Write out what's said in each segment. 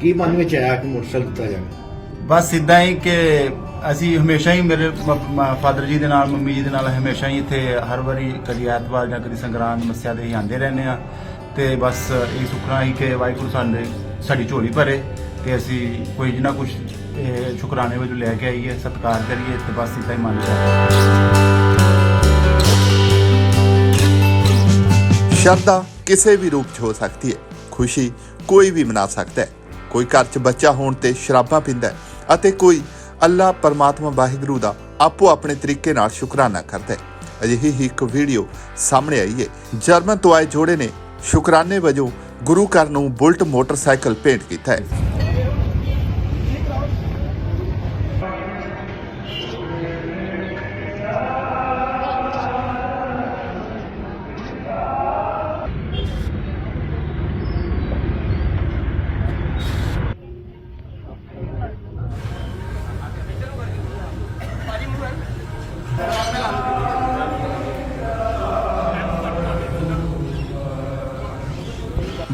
ਕੀ ਮਨ ਵਿੱਚ ਆਇਆ ਕਿ ਮੋਟਰਸਾਈਕਲ ਦਿੱਤਾ ਜਾਵੇ? ਬਸ ਇਦਾਂ ਹੀ ਕਿ ਅਸੀਂ ਹਮੇਸ਼ਾ ਹੀ ਮੇਰੇ ਫਾਦਰ ਜੀ ਦੇ ਨਾਲ ਮੰਮੀ ਜੀ ਦੇ ਨਾਲ ਹਮੇਸ਼ਾ ਹੀ ਇੱਥੇ ਹਰ ਵਾਰੀ ਕਦੀ ਐਤਵਾਰ ਜਾਂ ਕਦੀ ਸੰਗਰਾਂਦ ਮੱਸਿਆ ਦੇ ਹੀ ਆਉਂਦੇ ਰਹਿੰਦੇ ਆ ਤੇ ਬਸ ਇਹ ਸੁਖਣਾ ਹੀ ਕਿ ਵਾਹਿਗੁਰੂ ਸਾਡੇ ਸਾਡੀ ਝੋਲੀ ਭਰੇ ਤੇ ਅਸੀਂ ਕੋਈ ਜਿੰਨਾ ਕੁਝ ਸ਼ੁਕਰਾਨੇ ਵਜੋਂ ਲੈ ਕੇ ਆਈਏ ਸਤਿਕਾਰ ਕਰੀਏ ਤੇ ਬਸ ਇਦਾਂ ਹੀ ਮੰਨ ਲਿਆ ਸ਼ਰਧਾ ਕਿਸੇ ਵੀ ਰੂਪ 'ਚ ਹੋ ਸਕਦੀ ਹੈ ਖੁਸ਼ੀ ਕੋਈ ਵੀ ਮਨਾ ਸਕਦਾ ਹੈ। ਕੋਈ ਘਰ 'ਚ ਬੱਚਾ ਹੋਣ ਤੇ ਸ਼ਰਾਬਾਂ ਪੀਂਦਾ ਅਤੇ ਕੋਈ ਅੱਲਾ ਪਰਮਾਤਮਾ ਵਾਹਿਗੁਰੂ ਦਾ ਆਪੋ ਆਪਣੇ ਤਰੀਕੇ ਨਾਲ ਸ਼ੁਕਰਾਨਾ ਕਰਦਾ ਹੈ। ਅਜਿਹੀ ਹੀ ਇੱਕ ਵੀਡੀਓ ਸਾਹਮਣੇ ਆਈ ਹੈ। ਜਰਮਨ ਤੋਂ ਆਏ ਜੋੜੇ ਨੇ ਸ਼ੁਕਰਾਨੇ ਵਜੋਂ ਗੁਰੂ ਘਰ ਨੂੰ ਬੁਲਟ ਮੋਟਰਸਾਈਕਲ ਭੇਂਟ ਕੀਤਾ ਹੈ।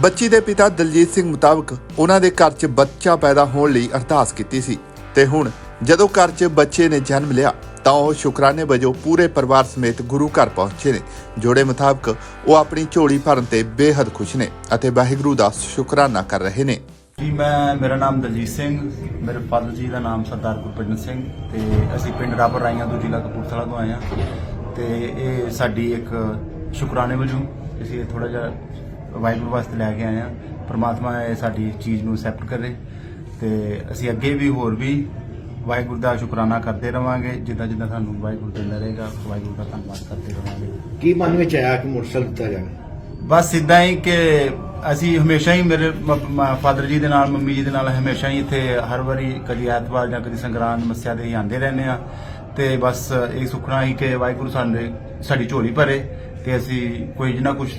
ਬੱਚੀ ਦੇ ਪਿਤਾ ਦਲਜੀਤ ਸਿੰਘ ਮੁਤਾਬਕ ਉਹਨਾਂ ਦੇ ਘਰ 'ਚ ਬੱਚਾ ਪੈਦਾ ਹੋਣ ਲਈ ਅਰਦਾਸ ਕੀਤੀ ਸੀ ਤੇ ਹੁਣ ਜਦੋਂ ਘਰ 'ਚ ਬੱਚੇ ਨੇ ਜਨਮ ਲਿਆ ਤਾਂ ਉਹ ਸ਼ੁਕਰਾਨੇ ਵਜੋਂ ਪੂਰੇ ਪਰਿਵਾਰ ਸਮੇਤ ਗੁਰੂ ਘਰ ਪਹੁੰਚੇ ਨੇ। ਜੋੜੇ ਮੁਤਾਬਕ ਉਹ ਆਪਣੀ ਝੋਲੀ ਭਰਨ ਤੇ ਬੇਹੱਦ ਖੁਸ਼ ਨੇ ਅਤੇ ਵਾਹਿਗੁਰੂ ਦਾ ਸ਼ੁਕਰਾਨਾ ਕਰ ਰਹੇ ਨੇ। ਜੀ, ਮੈਂ, ਮੇਰਾ ਨਾਮ ਦਲਜੀਤ ਸਿੰਘ, ਮੇਰੇ ਫਾਦਰ ਜੀ ਦਾ ਨਾਮ ਸਰਦਾਰ ਗੁਰਪਿੰਦਰ ਸਿੰਘ ਤੇ ਅਸੀਂ ਪਿੰਡ ਰਾਪਰ ਰਾਈਆਂ ਤੋਂ ਜ਼ਿਲ੍ਹਾ ਕਪੂਰਥਲਾ ਤੋਂ ਆਏ ਹਾਂ ਤੇ ਇਹ ਸਾਡੀ ਇੱਕ ਸ਼ੁਕਰਾਨੇ ਵਜੋਂ ਅਸੀਂ ਥੋੜਾ ਜਿਹਾ ਵਾਹਿਗੁਰੂ ਵਾਸਤੇ ਲੈ ਕੇ ਆਏ ਹਾਂ। ਪ੍ਰਮਾਤਮਾ ਇਹ ਸਾਡੀ ਚੀਜ਼ ਨੂੰ ਐਕਸੈਪਟ ਕਰੇ ਤੇ ਅਸੀਂ ਅੱਗੇ ਵੀ ਹੋਰ ਵੀ ਵਾਹਿਗੁਰੂ ਦਾ ਸ਼ੁਕਰਾਨਾ ਕਰਦੇ ਰਵਾਂਗੇ ਜਿੱਦਾਂ ਜਿੱਦਾਂ ਸਾਨੂੰ ਵਾਹਿਗੁਰੂ ਦਿੰਦਾ ਰਹੇਗਾ ਵਾਹਿਗੁਰੂ ਦਾ ਧੰਨਵਾਦ ਕਰਦੇ ਰਵਾਂਗੇ। ਕੀ ਮਨ ਵਿੱਚ ਆਇਆ ਕਿ ਮੋਟਰਸਾਈਕਲ ਦਿੱਤਾ ਜਾਵੇ? ਬਸ ਇਦਾਂ ਹੀ ਕਿ ਅਸੀਂ ਹਮੇਸ਼ਾ ਹੀ ਮੇਰੇ ਫਾਦਰ ਜੀ ਦੇ ਨਾਲ ਮੰਮੀ ਜੀ ਦੇ ਨਾਲ ਹਮੇਸ਼ਾ ਹੀ ਇੱਥੇ ਹਰ ਵਾਰੀ ਕਦੀ ਐਤਵਾਰ ਜਾਂ ਕਦੀ ਸੰਗਰਾਂਦ ਮੱਸਿਆ ਦੇ ਹੀ ਆਉਂਦੇ ਰਹਿੰਦੇ ਆ ਤੇ ਬਸ ਇਹ ਸੁਖਣਾ ਹੀ ਕਿ ਵਾਹਿਗੁਰੂ ਸਾਡੇ ਸਾਡੀ ਝੋਲੀ ਭਰੇ ਤੇ ਅਸੀਂ ਕੋਈ ਜਿੰਨਾ ਕੁਝ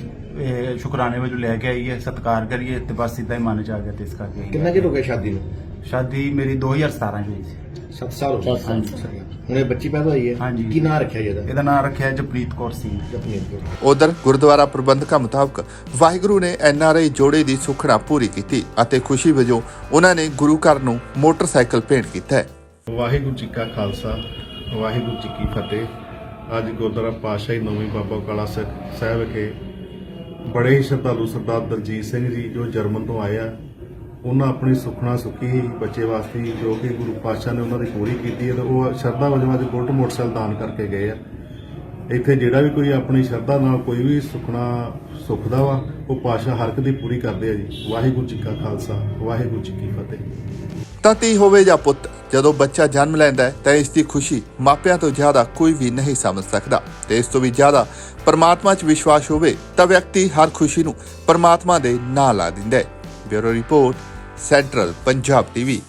ਸ਼ੁਕਰਾਨੇ ਵਜੋਂ ਲੈ ਕੇ ਆਈਏ ਸਤਿਕਾਰ ਕਰੀਏ ਤੇ ਬਸ ਇਦਾਂ ਹੀ ਮਨ ਚ ਆ ਗਿਆ ਤੇ ਇਸ ਕਰਕੇ ਆਈ। ਕਿੰਨਾ ਚਿਰ ਹੋ ਗਿਆ ਸ਼ਾਦੀ ਨੂੰ? ਸ਼ਾਦੀ ਮੇਰੀ 2017 ਚ ਹੋਈ ਸੀ। 7 ਸਾਲ ਹੋ ਗਏ। ਹਾਂਜੀ। ਹੁਣ ਇਹ ਬੱਚੀ ਪੈਦਾ ਹੋਈ ਹੈ। ਹਾਂਜੀ। ਕੀ ਨਾਂ ਰੱਖਿਆ ਜੀ ਇਹਦਾ? ਇਹਦਾ ਨਾਮ ਰੱਖਿਆ ਜਪਨੀਤ ਕੌਰ ਸਿੰਘ। ਜਪਨੀਤ ਕੌਰ। ਉਧਰ ਗੁਰਦੁਆਰਾ ਪ੍ਰਬੰਧਕਾਂ ਮੁਤਾਬਕ ਵਾਹਿਗੁਰੂ ਨੇ ਐਨਆਰਆਈ ਜੋੜੇ ਦੀ ਸੁਖਣਾ ਪੂਰੀ ਕੀਤੀ ਅਤੇ ਖੁਸ਼ੀ ਵਜੋਂ ਉਹਨਾਂ ਨੇ ਗੁਰੂ ਘਰ ਨੂੰ ਮੋਟਰਸਾਈਕਲ ਭੇਂਟ ਕੀਤਾ ਹੈ। ਵਾਹਿਗੁਰੂ ਜੀ ਕਾ ਖਾਲਸਾ ਵਾਹਿਗੁਰੂ ਜੀ ਕੀ ਫਤਿਹ। ਅੱਜ ਗੁਰਦੁਆਰਾ ਪਾਤਸ਼ਾਹੀ ਨੌਵੀਂ ਬਾਬਾ ਕਾਲਾ ਸਾਹਿਬ ਵਿਖੇ ਬੜੇ ਹੀ ਸ਼ਰਧਾਲੂ ਸਰਦਾਰ ਦਲਜੀਤ ਸਿੰਘ ਜੀ ਜੋ ਜਰਮਨ ਤੋਂ ਆਏ ਆ, ਉਹਨਾਂ ਆਪਣੀ ਸੁਖਣਾ ਸੁੱਖੀ ਸੀ ਬੱਚੇ ਵਾਸਤੇ ਜੋ ਕਿ ਗੁਰੂ ਪਾਤਸ਼ਾਹ ਨੇ ਉਹਨਾਂ ਦੀ ਪੂਰੀ ਕੀਤੀ ਹੈ ਤੇ ਉਹ ਸ਼ਰਧਾ ਵਜੋਂ ਅੱਜ ਬੁਲਟ ਮੋਟਰਸਾਈਕਲ ਦਾਨ ਕਰਕੇ ਗਏ ਆ। ਇੱਥੇ ਜਿਹੜਾ ਵੀ ਕੋਈ ਆਪਣੀ ਸ਼ਰਧਾ ਨਾਲ ਕੋਈ ਵੀ ਸੁਖਣਾ ਸੁਖਦਾ ਵਾ, ਉਹ ਪਾਤਸ਼ਾਹ ਹਰ ਦੀ ਪੂਰੀ ਕਰਦੇ ਆ ਜੀ। ਵਾਹਿਗੁਰੂ ਜੀ ਕਾ ਖਾਲਸਾ, ਵਾਹਿਗੁਰੂ ਜੀ ਕੀ ਫਤਿਹ। ਤਾਂ ਧੀ ਹੋਵੇ ਜਾਂ ਪੁੱਤ, ਜਦੋਂ ਬੱਚਾ ਜਨਮ ਲੈਂਦਾ ਹੈ, ਤਾਂ ਇਸ ਦੀ ਖੁਸ਼ੀ ਮਾਪਿਆਂ ਤੋਂ ਜ਼ਿਆਦਾ ਕੋਈ ਵੀ ਨਹੀਂ ਸਮਝ ਸਕਦਾ। ਤੇ ਇਸ ਤੋਂ ਵੀ ਜ਼ਿਆਦਾ ਪਰਮਾਤਮਾ 'ਚ ਵਿਸ਼ਵਾਸ ਹੋਵੇ, ਤਾਂ ਵਿਅਕਤੀ ਹਰ ਖੁਸ਼ੀ ਨੂੰ ਪਰਮਾਤਮਾ ਦੇ ਨਾਂ ਲਾ ਦਿੰਦਾ ਹੈ। Bureau report, central Punjab TV.